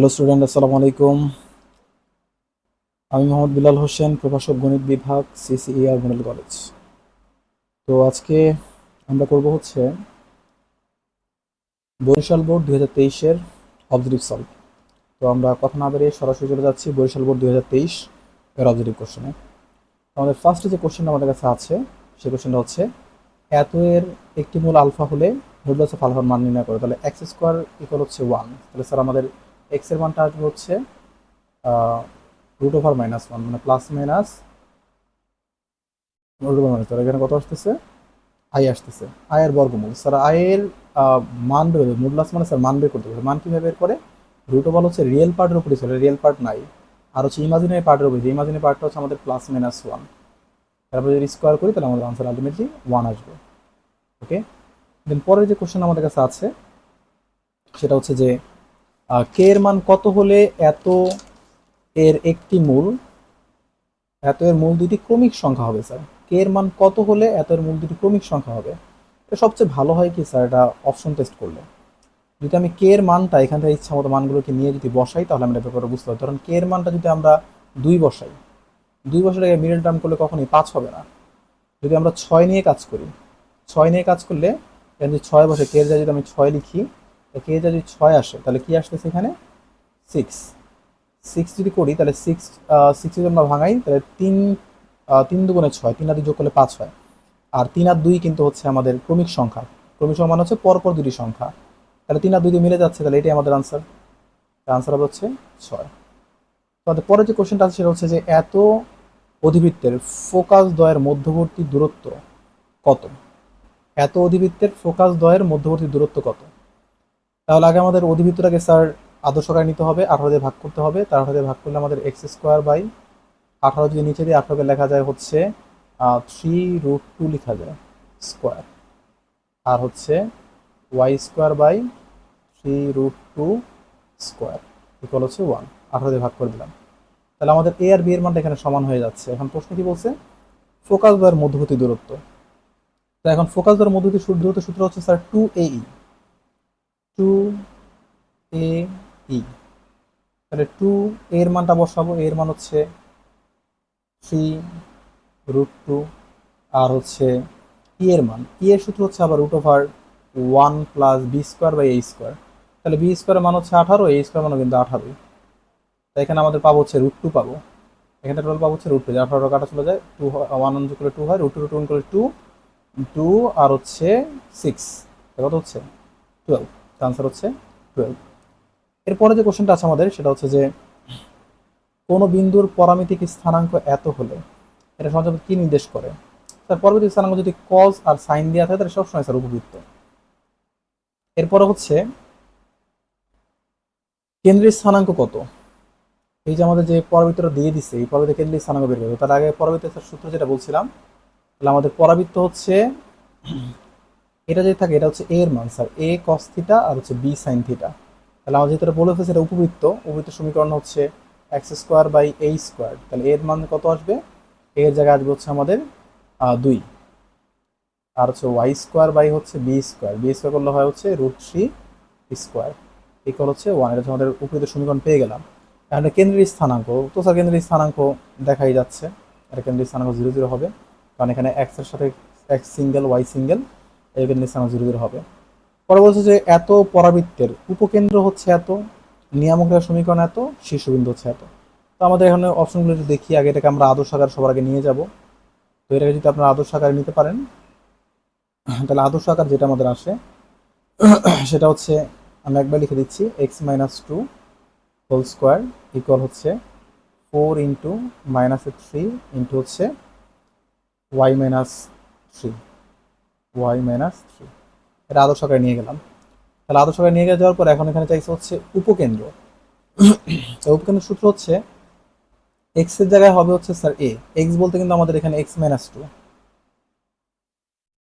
Hello student আসসালামু আলাইকুম আমি মোহাম্মদ বিলাল হোসেন, প্রভাষক গণিত বিভাগ সিসিইআর মডেল কলেজ তো আজকে আমরা করব হচ্ছে বরিশাল বোর্ড দুই হাজার তেইশের অবজেক্টিভ সলভ তো আমরা কথা না বেরিয়ে সরাসরি চলে যাচ্ছি বরিশাল বোর্ড দুই হাজার তেইশ এর অবজেক্টিভ কোশ্চেনে আমাদের ফার্স্টে যে কোশ্চেনটা আমাদের কাছে আছে সেই কোশ্চেনটা হচ্ছে, এত এর একটি মূল আলফা হলে মূল্য আলফার মান নির্ণয় করে। তাহলে এক্স স্কোয়ার ইকুয়াল হচ্ছে ওয়ান তাহলে স্যার আমাদের এক্সের মানটা আসবে হচ্ছে রুট ওভার মাইনাস ওয়ান মানে প্লাস মাইনাস রুট ওভার এখানে কত আসতেছে? আই আসতেছে। আয়ের বর্গমূল। স্যার আয়ের আহ, মান বের হবে। মানে স্যার মান বের করতে হবে। মান কীভাবে বের করে? রুট ওভার হচ্ছে রিয়েল পার্টের উপরে ছিল রিয়েল পার্ট নাই। আর হচ্ছে ইমাজিনারি পার্টের উপরে। ইমাজিনারি পার্টটা হচ্ছে আমাদের প্লাস মাইনাস ওয়ান তারপরে যদি স্কোয়ার করি তাহলে আমাদের আনসার আলটিমেটলি ওয়ান আসবে। ওকে দেন পরের যে কোশ্চেন আমাদের কাছে আছে সেটা হচ্ছে যে কে এর মান কত হলে এত এর একটি মূল, এত এর মূল দুটি ক্রমিক সংখ্যা হবে স্যার কে এর মান কত হলে এত এর মূল দুটি ক্রমিক সংখ্যা হবে? এটা সবচেয়ে ভালো হয় কি স্যার এটা অপশন টেস্ট করলে। যদি আমি কে এর মানটা এখান থেকে ইচ্ছা মতো মানগুলোকে নিয়ে যদি বসাই, তাহলে আমরা ব্যাপারে বুঝতে পারি ধরুন কে এর মানটা যদি আমরা দুই বসাই, দুই বছর আগে মিডল টার্ম করলে কখনোই পাঁচ হবে না। যদি আমরা ছয় নিয়ে কাজ করি, ছয় নিয়ে কাজ করলে যদি ছয় বসে কে যদি আমি ছয় লিখি কে যদি ছয় আসে, তাহলে কি আসতেছে এখানে? সিক্স সিক্স যদি করি, তাহলে সিক্স সিক্স যদি আমরা ভাঙাই, তাহলে তিন তিন দুগুণে ছয়, তিন আর দুই যোগ করলে পাঁচ হয়। আর তিন আর দুই কিন্তু হচ্ছে আমাদের ক্রমিক সংখ্যা। ক্রমিক সংখ্যা মানে হচ্ছে পরপর দুটি সংখ্যা। তাহলে তিন আর দুই মিলে যাচ্ছে, তাহলে এটাই আমাদের আনসার আনসার হবে হচ্ছে ছয়। তো আমাদের পরের যে কোশ্চেনটা আছে, সেটা হচ্ছে যে এত অধিবৃত্তের ফোকাস দ্বয়ের মধ্যবর্তী দূরত্ব কত? এত অধিবৃত্তের ফোকাস দ্বয়ের মধ্যবর্তী দূরত্ব কত? তাহলে আগে আমাদের অধিবৃত্তটাকে স্যার আদর্শ আদর্শকায় নিতে হবে, আঠারো দিয়ে ভাগ করতে হবে। তার আঠারো ভাগ করলে আমাদের এক্স স্কোয়ার বাই আঠারো যদি নিচে দিয়ে আঠারোকে লেখা যায় হচ্ছে থ্রি রুট টু লেখা যায় স্কোয়ার আর হচ্ছে Y square by three root two square equal হচ্ছে ওয়ান আঠারো দিয়ে ভাগ করে দিলাম। তাহলে আমাদের এ আর বি এর মানটা এখানে সমান হয়ে যাচ্ছে। এখন প্রশ্ন কি বলছে? ফোকাস দ্বয়ের মধ্যবর্তী দূরত্ব। তো এখন ফোকাস দ্বয়ের মধ্যবর্তী দূরত্ব সূত্র হচ্ছে sir two A E two A E তাহলে টু এর মানটা বসাবো। এর মান হচ্ছে থ্রি রুট টু আর হচ্ছে ই এর মান। ই এর সূত্র হচ্ছে আবার root over one plus B square by A square তাহলে বি স্কোয়ারের মান হচ্ছে আঠারো এ স্কোয়ার মানও কিন্তু আঠারোই। তাই এখানে আমাদের পাবো হচ্ছে রুট টু পাবো। এখানে টোটাল পাবো হচ্ছে রুট টু আঠারো কাটা চলে যায় টু ওয়ান যোগ করলে টু হয় রুট টু রুট ওয়ান করলে টু টু আর হচ্ছে সিক্স কত হচ্ছে? টুয়েলভ আনসার হচ্ছে টুয়েলভ এরপরে যে কোশ্চেনটা আছে আমাদের, সেটা হচ্ছে যে, কোনো বিন্দুর পরামিতিক স্থানাঙ্ক এত হলে এটা সমাজে কি নির্দেশ করে? তার পরবর্তী স্থানাঙ্ক যদি কজ আর সাইন দেওয়া থাকে, তাহলে সবসময় স্যার উপবৃত্ত। এরপরে হচ্ছে কেন্দ্রের স্থানাঙ্ক কত? এই যে আমাদের যে পরাবৃত্তটা দিয়ে দিচ্ছে এই পরাবৃত্ত কেন্দ্রের স্থানাঙ্ক বের করবে তার আগে পরাবৃত্ত সূত্র যেটা বলছিলাম, তাহলে আমাদের পরাবৃত্ত হচ্ছে এটা যদি থাকে, এটা হচ্ছে এ এর মান স্যার এ কস থিটা আর হচ্ছে বি সাইন থিটা তাহলে আমাদের যেটা বলে ফেলছে, এটা উপবৃত্ত উপবৃত্ত সমীকরণ হচ্ছে X square by A square তাহলে এর মান কত আসবে? এর জায়গায় আসবে হচ্ছে আমাদের দুই। আর হচ্ছে ওয়াই স্কোয়ার বাই হচ্ছে বি স্কোয়ার বি স্কোয়ার করলে হয় হচ্ছে রুট থ্রি স্কোয়ার ইকুয়াল হচ্ছে ওয়ান এটা হচ্ছে আমাদের উপবৃত্ত সমীকরণ পেয়ে গেলাম। এখন কেন্দ্রীয় স্থানাঙ্ক, তো স্যার কেন্দ্রীয় স্থানাঙ্ক দেখাই যাচ্ছে। এটা কেন্দ্রীয় স্থানাঙ্ক জিরো জিরো হবে। কারণ এখানে এক্সের সাথে এক্স সিঙ্গেল ওয়াই সিঙ্গেল স্থানাঙ্ক জিরো জিরো হবে। পরে বলছে যে, এত পরাবৃত্তের উপকেন্দ্র হচ্ছে এত নিয়ামক রেখার সমীকরণ এত, শীর্ষবিন্দু হচ্ছে এত। তো আমাদের এখানে অপশনগুলো যদি দেখি, আগে এটাকে আমরা আদর্শ আকার সবার আগে নিয়ে যাব। তো এটাকে যদি আপনারা আদর্শ আকারে নিতে পারেন, তাহলে আদর্শ আকার যেটা আমাদের আসে, সেটা হচ্ছে, আমি একবার লিখে দিচ্ছি X minus two whole square equal হচ্ছে four into minus three into হচ্ছে Y minus three Y minus three এটা আদর্শ আকারে নিয়ে গেলাম। তাহলে আদর্শ আকারে নিয়ে যাওয়ার পর এখন এখানে চাইছে হচ্ছে উপকেন্দ্র। তো উপকেন্দ্র সূত্র হচ্ছে এক্সের জায়গায় হবে হচ্ছে স্যার এ এক্স বলতে কিন্তু আমাদের এখানে এক্স মাইনাস টু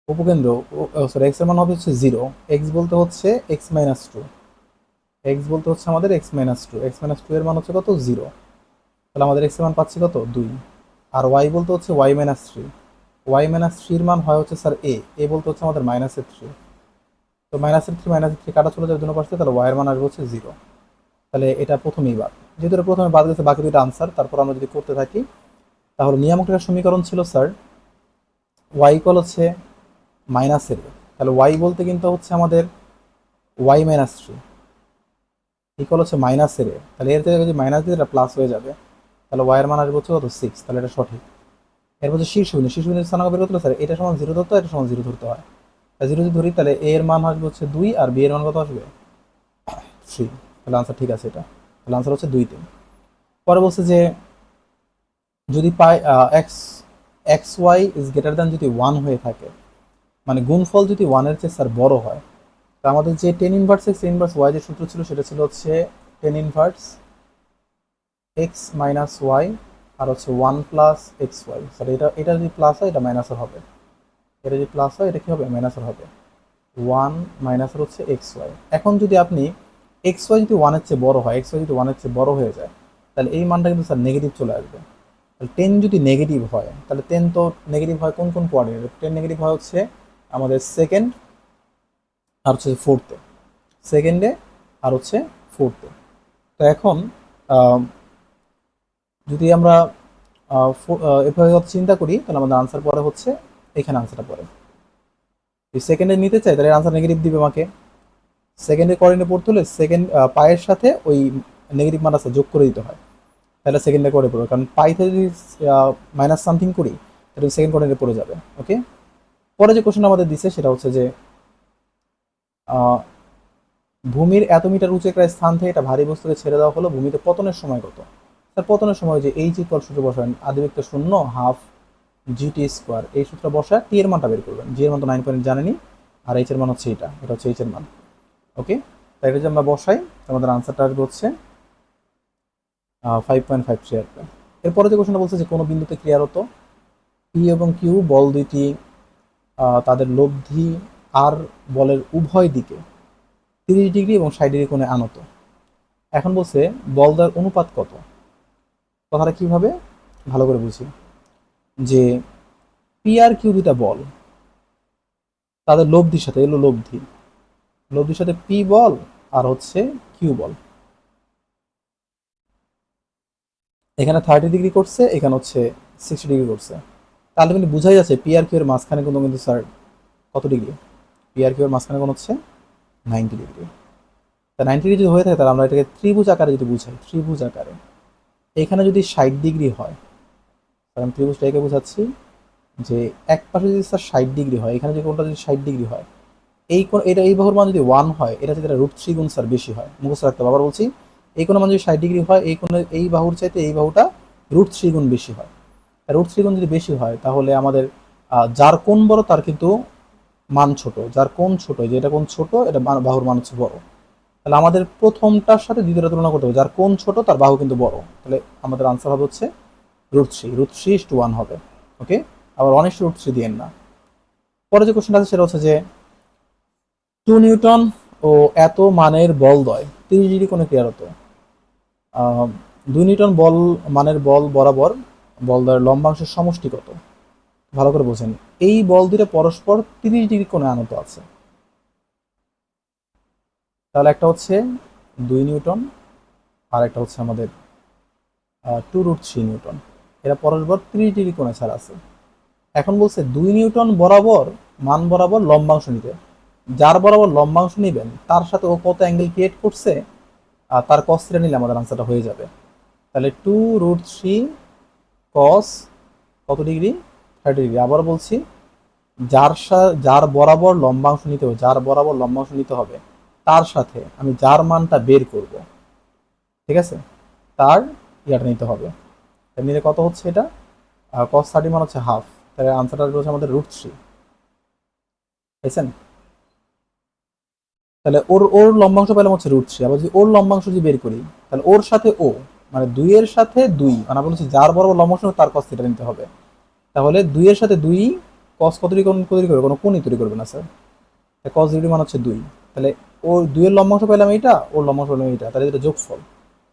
উপকেন্দ্র সরি এক্সের মান হবে হচ্ছে জিরো এক্স বলতে হচ্ছে এক্স মাইনাস টু এক্স বলতে হচ্ছে আমাদের X minus two X minus two এর মান হচ্ছে কত? জিরো তাহলে আমাদের এক্সের মান পাচ্ছি কত? দুই। আর ওয়াই বলতে হচ্ছে Y minus three Y minus থ্রির মান হয় হচ্ছে স্যার এ এ বলতে হচ্ছে আমাদের মাইনাসের থ্রি তো মাইনাসের থ্রি মাইনাসের থ্রি কাটা চলে যাবে দুটো পাশে, তাহলে ওয়াইয়ের মান আসবে হচ্ছে জিরো তাহলে এটা প্রথমেই বাদ। যেহেতু এটা প্রথমে বাদ গেছে, বাকি দুটো আনসার তারপর আমরা যদি করতে থাকি, তাহলে নিয়ামক রেখার সমীকরণ ছিল স্যার ওয়াই ইকুয়াল হচ্ছে মাইনাসের তাহলে ওয়াই বলতে কিন্তু হচ্ছে আমাদের ওয়াই মাইনাস থ্রি ইকুয়াল হচ্ছে মাইনাসের তাহলে এর থেকে যদি মাইনাস দিয়ে এটা প্লাস হয়ে যাবে। তাহলে ওয়াইয়ের মান আসবে হচ্ছে কত? সিক্স তাহলে এটা সঠিক। এরপর হচ্ছে শীর্ষবিন্দু শীর্ষবিন্দু স্থানাঙ্ক বের করতে স্যার এটা সমান জিরো ধরতে হয়, এটা সমান জিরো ধরতে হয়। জিরো যদি ধরি তাহলে এ এর মান আসবে হচ্ছে দুই আর বি এর মান কত আসবে? থ্রি তাহলে আনসার ঠিক আছে এটা। তাহলে আনসার হচ্ছে দুই তিন। পরে বলছে যে যদি পাই X X Y is greater than যদি ওয়ান হয়ে থাকে মানে গুণফল যদি ওয়ানের চেয়ে স্যার বড় হয় তা আমাদের যে tan inverse X inverse Y যে সূত্র ছিল সেটা ছিল হচ্ছে tan inverse X minus Y আর হচ্ছে one plus X Y. Sir, এটা এটা যদি প্লাস হয়, এটা মাইনাসের হবে। এটা যদি প্লাস হয়, এটা কি হবে? মাইনাসের হবে। ওয়ান মাইনাসের হচ্ছে এক্স ওয়াই। এখন যদি আপনি এক্স ওয়াই যদি ওয়ানের চেয়ে বড় হয়, এক্স ওয়াই যদি ওয়ানের চেয়ে বড় হয়ে যায়, তাহলে এই মানটা কিন্তু স্যার নেগেটিভ চলে আসবে। তাহলে টেন যদি নেগেটিভ হয়, তাহলে টেন তো নেগেটিভ হয় কোন কোন কোয়ার্ডিনেট টেন নেগেটিভ হয় হচ্ছে আমাদের সেকেন্ড আর হচ্ছে ফোর্থে সেকেন্ডে আর হচ্ছে ফোর্থে তো এখন যদি আমরা এভাবে চিন্তা করি, তাহলে আমাদের আনসার পরে হচ্ছে, এখানে আনসারটা পড়ে যদি সেকেন্ডে নিতে চাই, তাহলে আনসার নেগেটিভ দিবে আমাকে। সেকেন্ডে কোঅর্ডিনেট পড়তে হলে সেকেন্ড পায়ের সাথে ওই নেগেটিভ আছে যোগ করে দিতে হয়। তাহলে সেকেন্ডে করে পড়বে। কারণ পাইতে যদি মাইনাস সামথিং করি, তাহলে সেকেন্ড কোঅর্ডিনেটে পড়ে যাবে। ওকে পরে যে কোশ্চেন আমাদের দিছে, সেটা হচ্ছে যে ভূমির এত মিটার উঁচু একটা স্থান থেকে এটা ভারী বস্তুকে ছেড়ে দেওয়া হলো, ভূমিতে পতনের সময় কত? তার পতনের সময় যে এইচ ইকুয়াল সূত্র বসান আদিবৃত্ত শূন্য হাফ জিটি স্কোয়ার এই সূত্র বসায় টি এর মানটা বের করবেন। জি এর মান তো নাইন পয়েন্ট জানেনি, আর এইচ এর মান হচ্ছে এটা এটা হচ্ছে এইচ এর মান। ওকে তাই এটা যদি আমরা বসাই, আমাদের আনসারটা আসবে হচ্ছে ফাইভ পয়েন্ট ফাইভ থ্রি আসবে এরপরে যে কোশ্চেনটা বলছে যে কোনো বিন্দুতে ক্রিয়ারত পি এবং কিউ বল দুইটি তাদের লব্ধি আর বলের উভয় দিকে তিরিশ ডিগ্রি এবং ষাট ডিগ্রি কোণে আনত। এখন বলছে বল দেওয়ার অনুপাত কত? কথাটা কীভাবে? ভালো করে বুঝি। যে পি আর কিউ দুটা বল। তাদের লব্ধির সাথে, এলো লব্ধি। লব্ধির সাথে পি বল আর হচ্ছে কিউ বল। এখানে থার্টি ডিগ্রি করছে, এখানে হচ্ছে সিক্সটি ডিগ্রি করছে। তাহলে কিন্তু বোঝাই যাচ্ছে পি আর কিউ এর মাঝখানে কিন্তু কিন্তু স্যার কত ডিগ্রি পি আর কিউ এর মাঝখানে কোনো হচ্ছে নাইনটি ডিগ্রি তা নাইনটি ডিগ্রি যদি হয়ে থাকে, তাহলে আমরা এটাকে ত্রিভুজ আকারে যদি বুঝাই, ত্রিভুজ আকারে। এখানে যদি ষাট ডিগ্রি হয় কারণ ত্রিভুজটা একে বোঝাচ্ছি যে এক পাশে যদি স্যার ষাট ডিগ্রি হয়, এখানে যদি কোনটা যদি ষাট ডিগ্রি হয়, এই কোন এটা এই বাহুর মান যদি ওয়ান হয়, এটা যদি রুট থ্রি গুণ স্যার বেশি হয়। মুখস্থ রাখতে আবার বলছি, এই কোনো মান যদি ষাট ডিগ্রি হয়, এই কোনো এই বাহুর চাইতে এই বাহুটা রুট থ্রি গুণ বেশি হয়। রুট থ্রি গুণ যদি বেশি হয়, তাহলে আমাদের যার কোন বড় তার কিন্তু মান ছোট। যার কোন ছোট, যেটা কোন ছোট, এটা বাহুর মান হচ্ছে বড়। তাহলে আমাদের প্রথমটার সাথে দ্বিতীয়টা তুলনা করতে হবে। যার কোন ছোট, তার বাহু কিন্তু বড়। তাহলে আমাদের আনসার হবে হচ্ছে root three root three two one হবে। ওকে আবার অনেক রুট থ্রি দিয়েন না। পরে যে কোশ্চেনটা আছে, সেটা হচ্ছে যে টু নিউটন ও এত মানের বল দয়, তিরিশ ডিগ্রি কোনো ক্রিয়ারত দুই নিউটন বল মানের বল বরাবর বল দয়ের লম্বাংশের সমষ্টি কত? ভালো করে বোঝেন। এই বল দুটো পরস্পর তিরিশ ডিগ্রি কোণে আনত আছে। তাহলে একটা হচ্ছে দুই নিউটন, আর একটা হচ্ছে আমাদের টু রুট থ্রি নিউটন। এরা পরস্পর ত্রিশ ডিগ্রি কোণে ছাড়া আছে। এখন বলছে দুই নিউটন বরাবর, মান বরাবর লম্বাংশ নিতে। যার বরাবর লম্বাংশ নেবেন, তার সাথে ও কত অ্যাঙ্গেল ক্রিয়েট করছে, আর তার কস কস্টটা নিলে আমাদের আনসারটা হয়ে যাবে। তাহলে টু রুট থ্রি কস কত ডিগ্রি থার্টি ডিগ্রি আবার বলছি, যার যার বরাবর লম্বাংশ নিতে হবে, যার বরাবর লম্বাংশ নিতে হবে তার সাথে আমি যার মানটা বের করব, ঠিক আছে? তার ইয়াটা নিতে হবে। নিলে কত হচ্ছে এটা? কস থার্টি মান হচ্ছে হাফ তাহলে আনসারটা হচ্ছে আমাদের রুট থ্রি বুঝছেন তাহলে ওর ওর লম্বাংশ পেলাম হচ্ছে রুট থ্রি আবার যদি ওর লম্বাংশ যদি বের করি, তাহলে ওর সাথে ও মানে দুইয়ের সাথে দুই মানে আমি বলছি যার বরাবর লম্বাংশ তার কস থিটা নিতে হবে। তাহলে দুইয়ের সাথে দুই কস কত তৈরি করবে? কোনো কোণই তৈরি করবে না স্যার কস ডিগ্রি মান হচ্ছে দুই। তাহলে ওর দুইয়ের লম্বাংশ পেলাম এইটা, ওর লম্বাংশ পেলাম এইটা তাহলে এটা যোগফল।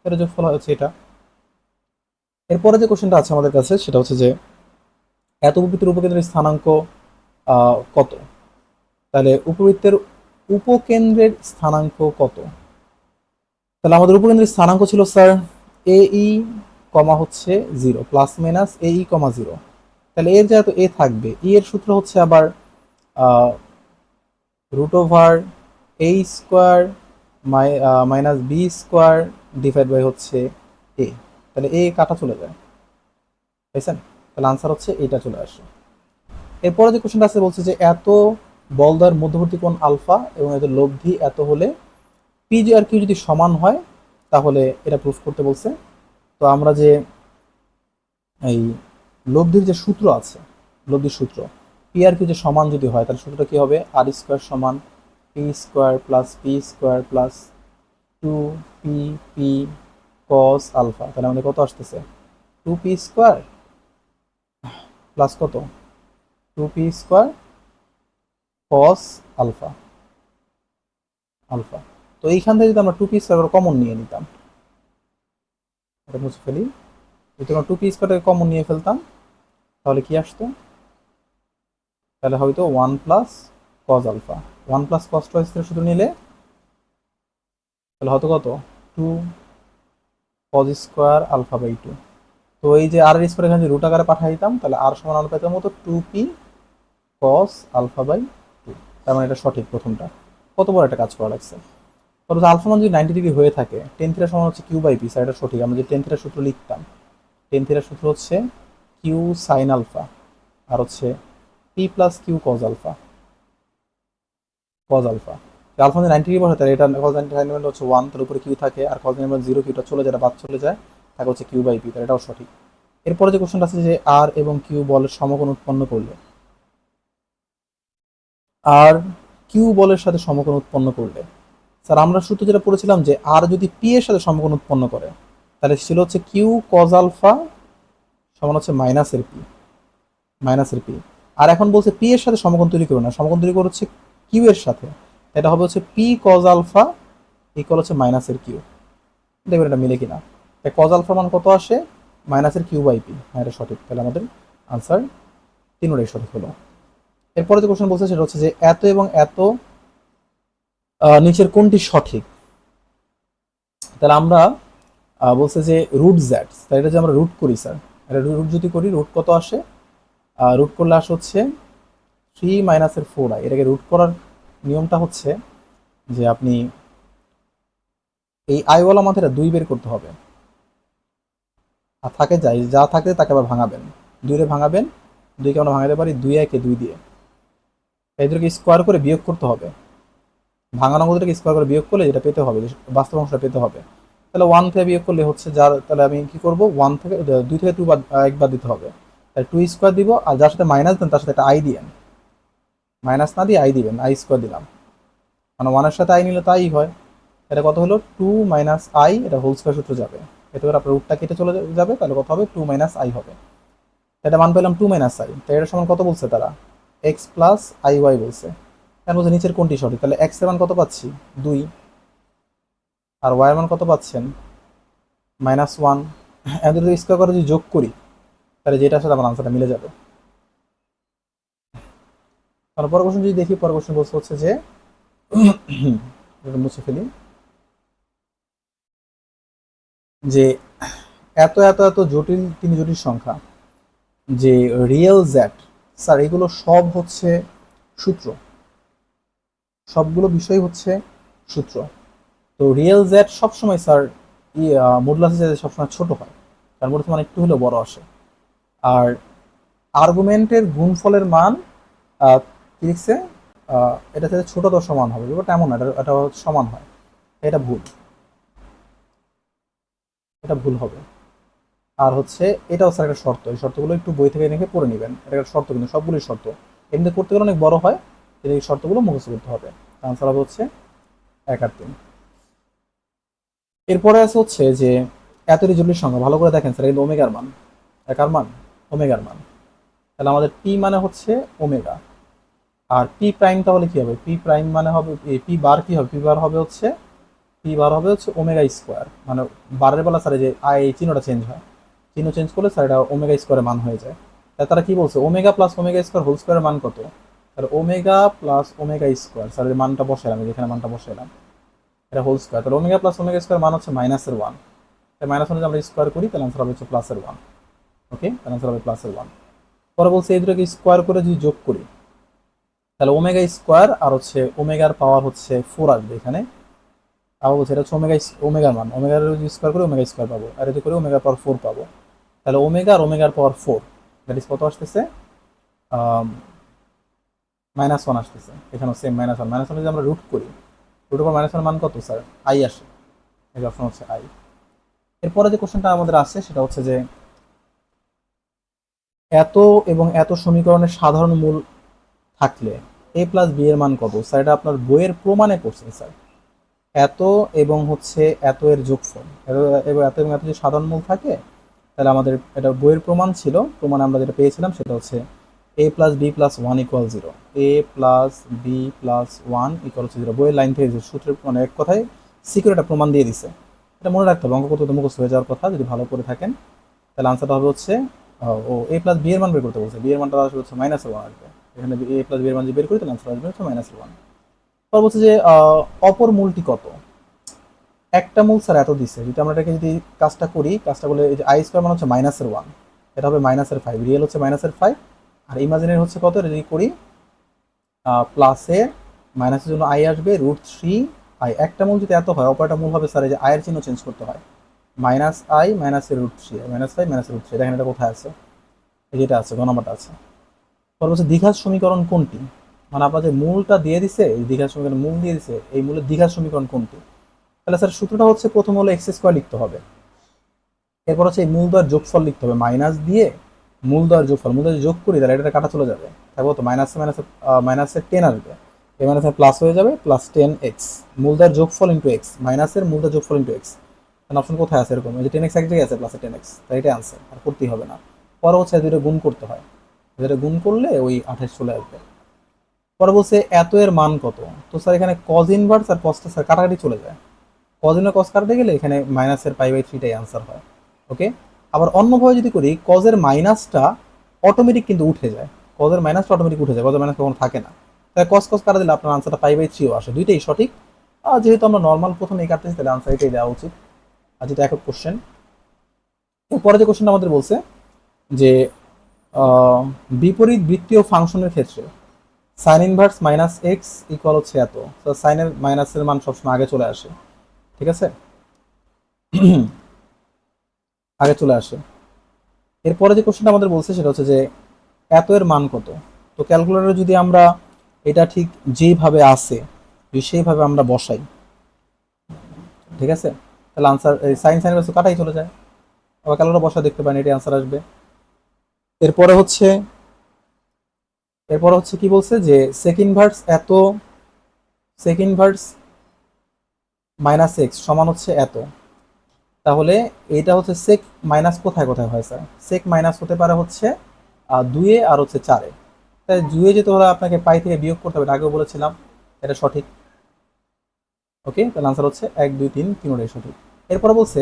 এটা যোগফল হচ্ছে এটা। এরপরে যে কোশ্চেনটা আছে আমাদের কাছে, সেটা হচ্ছে যে, এত উপবৃত্তের উপকেন্দ্রের স্থানাঙ্ক কত? তাহলে উপবৃত্তের উপকেন্দ্রের স্থানাঙ্ক কত? তাহলে আমাদের উপকেন্দ্রের স্থানাঙ্ক ছিল, স্যার এ ই কমা হচ্ছে zero, plus minus A E comma zero. তাহলে এর যেহেতু এ থাকবে, ই এর সূত্র হচ্ছে আবার root over A square minus B square divide by হচ্ছে এ তাহলে এ কাটা চলে যায়। বুঝছেন তাহলে আনসার হচ্ছে এটা চলে আসে। এরপরে যে কোশ্চেনটা আছে বলছে যে এত বলদার মধ্যবর্তী কোণ আলফা এবং এদের লব্ধি এত হলে পি আর কিউ যদি সমান হয়, তাহলে এটা প্রুফ করতে বলছে। তো আমরা যে এই লব্ধির যে সূত্র আছে, লব্ধির সূত্র পি আর কিউ যে সমান যদি হয়, তাহলে সূত্রটা কি হবে? আর স্কোয়ার সমান P square plus P square plus two P P cos alpha তাহলে আমাদের কত আসতেছে? টু পি স্কোয়ার প্লাস কত? Two P square cos alpha alpha তো এইখান থেকে যদি আমরা টু পি স্কোয়ার কমন নিয়ে নিতাম, এটা মুছে ফেলি। যদি আমরা টু পি স্কোয়ারটাকে কমন নিয়ে ফেলতাম, তাহলে কি আসতো? তাহলে হয়তো one plus cos alpha one plus cos twice শুধু নিলে, তাহলে হয়তো কত? Two cos square alpha by two তো এই যে আর স্কোয়ার এখানে যদি রুট আকারে পাঠিয়ে দিতাম, তাহলে আর সমান আলফা পেতাম মতো two P cos alpha by two তার মানে এটা সঠিক প্রথমটা। কত বড় একটা কাজ করা লাগছে। অথচ আলফা মান যদি নাইনটি ডিগ্রি হয়ে থাকে টেন থিটা সমান হচ্ছে কিউ বাই পি স্যার এটা সঠিক। আমরা যদি টেন থিটার সূত্র লিখতাম টেন থিটার সূত্র হচ্ছে কিউ সাইন আলফা আর হচ্ছে P plus Q cos alpha cos alpha alpha যদি নাইনটি বসে, তাহলে এটা কজ নাইনটি হচ্ছে ওয়ান তার উপরে কিউ থাকে, আর কজ নাইনটি জিরো কিউটা চলে যায় বাদ চলে যায়, থাকে হচ্ছে কিউ বাই পি তাহলে এটাও সঠিক। এরপরে যে কোশ্চেনটা আছে যে আর এবং কিউ বলের সমকোণ উৎপন্ন করলে। আর কিউ বলের সাথে সমকোণ উৎপন্ন করলে। স্যার, আমরা সূত্র যেটা পড়েছিলাম যে আর যদি পি এর সাথে সমকোণ উৎপন্ন করে, তাহলে ছিল হচ্ছে কিউ কজ আলফা সমান হচ্ছে মাইনাসের পি মাইনাসের পি আর এখন বলছে পি এর সাথে সমকোণ তৈরি করো না, সমকোণ তৈরি করো হচ্ছে কিউ এর সাথে। এটা হবে হচ্ছে পি কজ আলফা ইকুয়াল হচ্ছে মাইনাসের কিউ দেখবেন এটা মিলে কিনা। তাই কজ আলফা মান কত আসে? মাইনাসের কিউ বাই পি হ্যাঁ এটা সঠিক। তাহলে আমাদের আনসার তিনটাই সঠিক হলো। এরপরে যে কোশ্চেন বলছে সেটা হচ্ছে যে এত এবং এত নিচের কোনটি সঠিক? তাহলে আমরা বলছে যে রুট জ্যাট তাহলে এটা যে আমরা রুট করি স্যার এটা রুট যদি করি রুট কত আসে? রুট করলে আসে হচ্ছে থ্রি মাইনাসের ফোর আই এটাকে রুট করার নিয়মটা হচ্ছে যে আপনি এই আইওয়ালা মাথাটা দুই বের করতে হবে। আর থাকে যাই যা থাকে তাকে আবার ভাঙাবেন। দুইরে ভাঙাবেন, দুইকে আমরা ভাঙাতে পারি দুই একে দুই দিয়ে। এদেরকে স্কোয়ার করে বিয়োগ করতে হবে। ভাঙানো অঙ্কটাকে স্কোয়ার করে বিয়োগ করলে যেটা পেতে হবে বাস্তব অংশটা পেতে হবে। তাহলে ওয়ান থেকে বিয়োগ করলে হচ্ছে যার, তাহলে আমি কি করব? ওয়ান থেকে, দুই থেকে টু বাদ একবার দিতে হবে। তাহলে টু স্কোয়ার দিব, আর যার সাথে মাইনাস দেন, তার সাথে একটা আই দিবেন মাইনাস না দিয়ে আই দিবেন আই স্কোয়ার দিলাম। মানে ওয়ানের সাথে আই নিলে তাই হয়। এটা কত হলো? টু মাইনাস আই এটা হোল স্কোয়ার সূত্র যাবে। এতে আপনার রুটটা কেটে চলে যাবে, তাহলে কত হবে? টু মাইনাস আই হবে। এটা মান পেলাম টু মাইনাস আই তো এটা সমান কত বলছে তারা? এক্স প্লাস আই ওয়াই বলছে। কেন বলছে নিচের কোনটি সঠিক? তাহলে এক্সের মান কত পাচ্ছি? দুই। আর ওয়াই এর মান কত পাচ্ছেন? মাইনাস ওয়ান যদি স্কোয়ার করে যদি যোগ করি, তাহলে যেটার সাথে আমার আনসারটা মিলে যাবে। তাহলে পরের কোশ্চেন যদি দেখি, পরের কোশ্চেন বলছে হচ্ছে যে, মুছে ফেলি। যে এত এত এত জটিল তিন জটিল সংখ্যা, যে রিয়েল জ্যাট স্যার, এগুলো সব হচ্ছে সূত্র। সবগুলো বিষয় হচ্ছে সূত্র। তো রিয়েল জ্যাট সবসময়, স্যার মডুলাসে সবসময় ছোট হয়। তার মধ্যে মানে একটু হলেও বড় আসে। আর আর্গুমেন্টের গুণফলের মান লিখছে? এটা থেকে ছোট তো সমান হবে ব্যাপারটা এমন না, এটা এটা সমান হয়। এটা ভুল। এটা ভুল হবে। আর হচ্ছে, এটাও স্যার একটা শর্ত, এই শর্তগুলো একটু বই থেকে রেখে পড়ে নেবেন। এটা একটা শর্ত কিন্তু, সবগুলোই শর্ত। এমনি করতে গেলে অনেক বড় হয়, কিন্তু এই শর্তগুলো মুখস্থ করতে হবে। আনসার হবে হচ্ছে এক আর তিন। এরপরে আছে হচ্ছে যে, এত জটিল সংখ্যা, ভালো করে দেখেন স্যার, কিন্তু ওমেগার মান। একার মান? ওমেগার মান। তাহলে আমাদের পি মানে হচ্ছে ওমেগা। আর পি প্রাইম তাহলে কি হবে? পি প্রাইম মানে হবে পি বার কি হবে? পি বার হবে হচ্ছে পি বার হবে হচ্ছে ওমেগা স্কোয়ার মানে বারের বেলা স্যার যে আই এই চিহ্নটা চেঞ্জ হয়। চিহ্ন চেঞ্জ করলে স্যার এটা ওমেগা স্কোয়ারের মান হয়ে যায়। তাহলে তারা কি বলছে? Omega plus omega square whole স্কোয়ারের মান কত? তাহলে omega plus omega square sir মানটা বসাইলাম যেখানে মানটা বসাইলাম। এটা হোল স্কোয়ার তাহলে ওমেগা প্লাস ওমেগা স্কোয়ার মান হচ্ছে মাইনাসের ওয়ান তাই মাইনাস ওয়ান আমরা স্কোয়ার করি, তাহলে আনসার হবে হচ্ছে প্লাসের ওয়ান ওকে তাহলে আনসার হবে প্লাসের ওয়ান পরে বলছে এই দুটোকে স্কোয়ার করে যদি যোগ করি তাহলে ওমেগা স্কোয়ার আর হচ্ছে ওমেগার পাওয়ার হচ্ছে ফোর আসবে এখানে। আবার বলছে এটা হচ্ছে ওমেগা ওমেগার মান। ওমেগার স্কোয়ার করে, ওমেগা স্কোয়ার পাবো। আর যদি করে ওমেগা পাওয়ার ফোর পাবো। তাহলে ওমেগা আর ওমেগার পাওয়ার ফোর দ্যাট ইস কত আসতেছে? মাইনাস ওয়ান আসতেছে। এখানেও same minus one minus one যদি আমরা রুট করি রুট উপর মাইনাস ওয়ান মান কত স্যার আই আসে। এই অপশন হচ্ছে আই এরপরে যে কোশ্চেনটা আমাদের আসছে সেটা হচ্ছে যে এত এবং এত সমীকরণের সাধারণ মূল থাকলে এ প্লাস বি এর মান কত? স্যার এটা আপনার বইয়ের প্রমাণে করছেন স্যার এত এবং হচ্ছে এত এর যোগফল। এবং এত এবং এত যে সাধারণ মূল থাকে, তাহলে আমাদের এটা বইয়ের প্রমাণ ছিল। প্রমাণে আমরা যেটা পেয়েছিলাম সেটা হচ্ছে A plus B plus one equal zero A plus B plus one equal হচ্ছে জিরো বইয়ের লাইন থেকে সূত্রের মানে এক কথায় সিকিউর একটা প্রমাণ দিয়ে দিছে। এটা মনে রাখতে হবে অঙ্ক করতে মুখস্থ হয়ে যাওয়ার কথা, যদি ভালো করে থাকেন। তাহলে আনসারটা হবে হচ্ছে, ও এ প্লাস বি এর মান বের করতে বলছে। বি এর মানটা আসবে হচ্ছে মাইনাস ওয়ান আসবে। এখানে এ প্লাস বি এর মান যদি বের করি, তাহলে আনসার আসবে হচ্ছে মাইনাস ওয়ান তারপর বলছে যে অপর মূলটি কত? একটা মূল স্যার এত দিচ্ছে যদি আমরা এটাকে যদি কাজটা করি, কাজটা বলে এই যে আই স্কোয়ার মানে হচ্ছে মাইনাসের ওয়ান এটা হবে মাইনাসের ফাইভ রিয়েল হচ্ছে মাইনাসের ফাইভ আর ইমাজিনের হচ্ছে কত? যদি করি প্লাসে মাইনাসের জন্য আই আসবে রুট থ্রি আই একটা মূল যদি এত হয়, অপরটা মূল হবে স্যার যে আয়ের চিহ্ন চেঞ্জ করতে হয়। মাইনাস আই মাইনাসের রুট থ্রি মাইনাস ফাইভ মাইনাসের রুট থ্রি দেখেন এটা কোথায় আছে? যেটা আছে, গ নম্বরটা আছে। বলছে দীঘার সমীকরণ কোনটি? মানে আপনার যে মূলটা দিয়ে দিছে, এই দ্বিঘাত সমীকরণ মূল দিয়ে দিছে, এই মূলের দীঘার সমীকরণ কোনটি? তাহলে স্যার, সূত্রটা হচ্ছে প্রথম হলো এক্স স্কোয়ার লিখতে হবে। এরপর হচ্ছে এই মূলদ্বয়ের যোগফল লিখতে হবে মাইনাস দিয়ে মূলদ্বয়ের যোগফল। মূলদ্বয় যোগ করি, তাহলে এটা কাটা চলে যাবে। থাকব তো মাইনাসে মাইনাসে মাইনাসে টেন আসবে। এই মাইনাসে প্লাস হয়ে যাবে প্লাস টেন এক্স মূলদ্বয়ের যোগফল ইন্টু এক্স মাইনাসের মূলদ্বয়ের যোগফল ইন্টু এক্স অপশন কোথায় আছে এরকম? এই যে টেন এক্স এক জায়গায় আছে প্লাসে টেন এক্স তাই এটা আনসার আর করতেই হবে না। পরে হচ্ছে দুটো গুণ করতে হয়। যেটা গুণ করলে ওই আঠাশ চলে আসবে। পরে বলছে, এত এর মান কত? তো স্যার, এখানে কজ ইনভার্স আর কসটা স্যার কাটাকাটি চলে যায়। কজিনের কস কাটতে গেলে এখানে মাইনাসের পাই বাই থ্রিটাই আনসার হয়। ওকে আবার অন্যভাবে যদি করি কজের মাইনাসটা অটোমেটিক কিন্তু উঠে যায়। কজের মাইনাসটা অটোমেটিক উঠে যায় কজের মাইনাস কখনো থাকে না। তাই কস কস কাটা দিলে আপনার আনসারটা পাই বাই থ্রিও আসে। দুইটাই সঠিক। আর যেহেতু আমরা নর্মাল প্রথমে এই কাটতেছি, তাহলে আনসার এটাই দেওয়া উচিত। আর যেটা একক কোশ্চেন এরপরে যে কোশ্চেনটা আমাদের বলছে, যে বিপরীত বৃত্তীয় ফাংশনের ক্ষেত্রে sine inverse minus X equal হচ্ছে এত। তো সাইনের মাইনাসের মান সবসময় আগে চলে আসে। ঠিক আছে? আগে চলে আসে। এরপরে যে কোশ্চেনটা আমাদের বলছে সেটা হচ্ছে যে, এত এর মান কত? তো ক্যালকুলেটরে যদি আমরা এটা ঠিক যেইভাবে আসে যদি সেইভাবে আমরা বসাই, ঠিক আছে? তাহলে আনসার সাইন সাইন কাটাই চলে যায়। আবার ক্যালকুলেটর বসা দেখতে পারেন এটি আনসার আসবে। এরপরে হচ্ছে এরপরে হচ্ছে কি বলছে যে সেকেন্ড ভার্স এত সেকেন্ড ভার্স মাইনাস এক্স সমান হচ্ছে এত। তাহলে এটা হচ্ছে সেক মাইনাস কোথায় কোথায় হয় স্যার সেক মাইনাস হতে পারে হচ্ছে দুয়ে আর হচ্ছে চারে তাই দুয়ে যেতে হলে আপনাকে পাই থেকে বিয়োগ করতে হবে, আগেও বলেছিলাম, এটা সঠিক। ওকে, তাহলে আনসার হচ্ছে এক, দুই, তিন তিনটাই সঠিক। এরপরে বলছে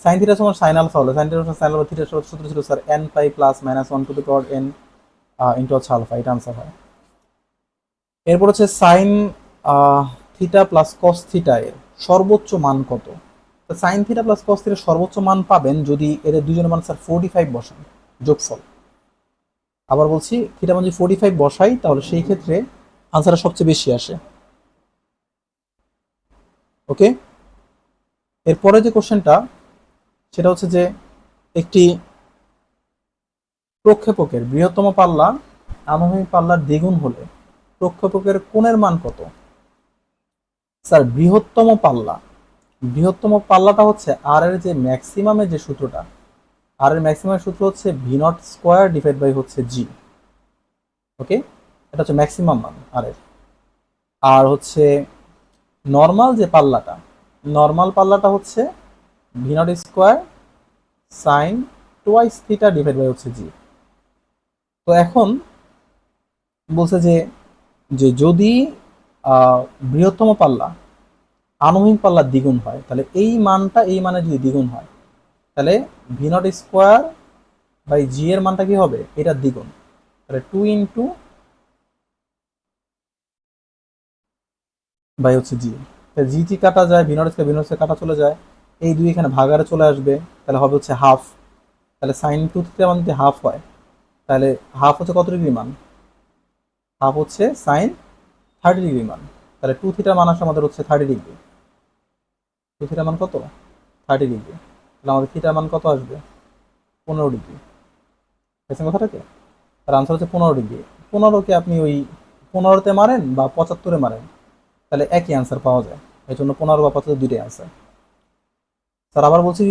সাইন থিটার সমান সাইন আলফা হলো। সাইন থিটার সাইন আলফা থিটার সূত্র ছিল sir N pi plus minus one to the power N into হচ্ছে আলফা এটা আনসার হয়। এরপর হচ্ছে sine theta plus cos theta এর সর্বোচ্চ মান কত? তো সাইন থিটা প্লাস কস থিটার সর্বোচ্চ মান পাবেন যদি এদের দুজনের মান স্যার ফোর্টি ফাইভ বসান, যোগফল। আবার বলছি থিটা মান যদি ফোর্টি ফাইভ বসাই, তাহলে সেই ক্ষেত্রে আনসারটা সবচেয়ে বেশি আসে। ওকে এরপরে যে কোশ্চেনটা সেটা হচ্ছে যে একটি প্রক্ষেপকের বৃহত্তম পাল্লা আনুভূমিক পাল্লার দ্বিগুণ হলে প্রক্ষেপকের কোণের মান কত? স্যার, বৃহত্তম পাল্লা। বৃহত্তম পাল্লাটা হচ্ছে আর এর যে ম্যাক্সিমামের যে সূত্রটা আর এর ম্যাক্সিমামের সূত্র হচ্ছে V naught square divide by হচ্ছে জি ওকে এটা হচ্ছে ম্যাক্সিমাম মান আর এর। আর হচ্ছে নর্মাল যে পাল্লাটা নর্মাল পাল্লাটা হচ্ছে V naught square sine twice theta divide by হচ্ছে জি তো এখন বলছে যে যে যদি বৃহত্তম পাল্লা আনুভূমিক পাল্লার দ্বিগুণ হয়, তাহলে এই মানটা, এই মানে যদি দ্বিগুণ হয়, তাহলে V naught square by G এর মানটা কি হবে? এটা দ্বিগুণ। তাহলে টু ইন্টু বাই হচ্ছে জি জি জি কাটা যায় বিনরসকে বিনরসকে কাটা চলে যায়। এই দুই এখানে ভাগারে চলে আসবে, তাহলে হবে হচ্ছে হাফ তাহলে সাইন টু থিটা মান যদি হাফ হয়, তাহলে হাফ হচ্ছে কত ডিগ্রি মান? হাফ হচ্ছে সাইন থার্টি ডিগ্রি মান, তাহলে টু থিটার মান আসে আমাদের হচ্ছে থার্টি ডিগ্রি। টু থিটার মান কত? থার্টি ডিগ্রি, তাহলে আমাদের থিটার মান কত আসবে? পনেরো ডিগ্রি। বুঝছেন কথাটাকে তার আনসার হচ্ছে পনেরো ডিগ্রি। পনেরোকে আপনি ওই পনেরোতে মারেন বা পঁচাত্তরে মারেন, তাহলে একই আনসার পাওয়া যায়। এই জন্য পনেরো বা পঁচাত্তর দুইটাই অ্যান্সার স্যার, আবার বলছি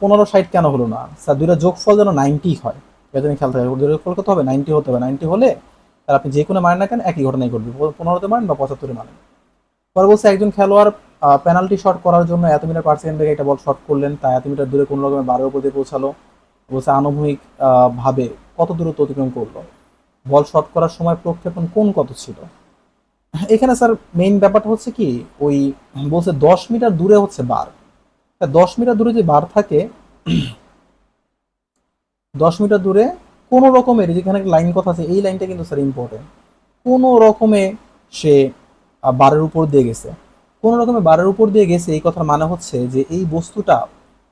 পনেরো ষাট কেন হলো না? স্যার, দুইটা যোগফল যেন নাইনটি হয়। এটা খেয়াল থাকবে। দুটো যোগফল কত হবে? নাইনটি হতে হবে। নাইনটি হলে তার আপনি যে কোনো মারেন না কেন একই ঘটনাই ঘটবে। পনেরোতে মারেন বা পঁচাত্তরে মারেন পরে বলছে, একজন খেলোয়াড় পেনাল্টি শট করার জন্য এত মিটার পার সেকেন্ড বেগে একটা বল শট করলেন তা এত মিটার দূরে কোনো রকমের বারো উপর দিয়ে পৌঁছালো। বলছে, আনুভূমিক ভাবে কত দূরত্ব অতিক্রম করল? বল শট করার সময় প্রক্ষেপণ কোন কত ছিল? এখানে, স্যার মেইন ব্যাপারটা হচ্ছে কি, ওই, বলছে, দশ মিটার দূরে হচ্ছে বার দশ মিটার দূরে যে বার থাকে, দশ মিটার দূরে কোনো রকমের যেখানে লাইন কথা আছে, এই লাইনটা কিন্তু স্যার ইম্পর্টেন্ট কোনো রকমে সে বারের উপর দিয়ে গেছে। কোনো রকমে বারের উপর দিয়ে গেছে, এই কথার মানে হচ্ছে যে এই বস্তুটা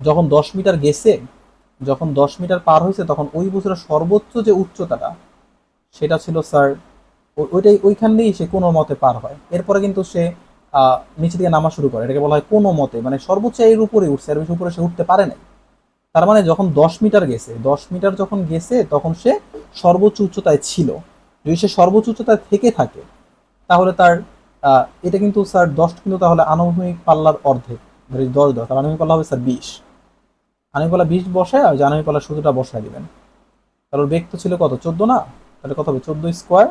যখন দশ মিটার গেছে, যখন দশ মিটার পার হয়েছে, তখন ওই বস্তুটার সর্বোচ্চ যে উচ্চতাটা, সেটা ছিল স্যার ওইটাই, ওইখান দিয়েই সে কোনো মতে পার হয়। এরপরে কিন্তু সে নিচে দিকে নামা শুরু করে। এটাকে বলা হয় কোনো মতে। মানে সর্বোচ্চ এর উপরে উঠছে, এর বেশি উপরে সে উঠতে পারে নাই। তার মানে যখন দশ মিটার গেছে, দশ মিটার যখন গেছে, তখন সে সর্বোচ্চ উচ্চতায় ছিল। যদি সে সর্বোচ্চ উচ্চতায় থেকে থাকে, তাহলে তার এটা কিন্তু স্যার দশ কিন্তু তাহলে আনুভূমিক পাল্লার অর্ধেক। ধরি দশ দশ তার আনুভূমিক পাল্লা হবে স্যার বিশ। আনুভূমিক পাল্লা বিশ বসায়, আর আনুভূমিক পাল্লার সূত্রটা বসায় দিবেন। তাহলে বেগ তো ছিল কত? চোদ্দ না? তাহলে কত হবে? চোদ্দ স্কোয়ার।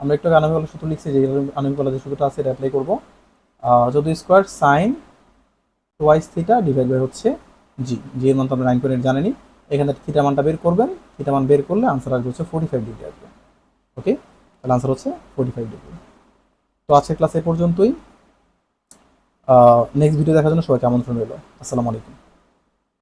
আমরা একটু আনুভূমিক পাল্লার সূত্র লিখছি যে আনুভূমিক পাল্লার যে সূত্রটা আছে, এটা অ্যাপ্লাই করব। চোদ্দ square sine twice theta divide by হচ্ছে জি জি এর মান তো আমরা নাইন পয়েন্ট জানেনি। এখানে থিটা মানটা বের করবেন থিটা মান বের করলে আনসার আসবে হচ্ছে ফোর্টি ফাইভ ডিগ্রি আসবে। ওকে তাহলে আনসার হচ্ছে ফোর্টি ফাইভ ডিগ্রি তো আজকের ক্লাস এ পর্যন্তই। নেক্সট ভিডিও দেখার জন্য সবাইকে আমন্ত্রণ রইল। আসসালামু আলাইকুম।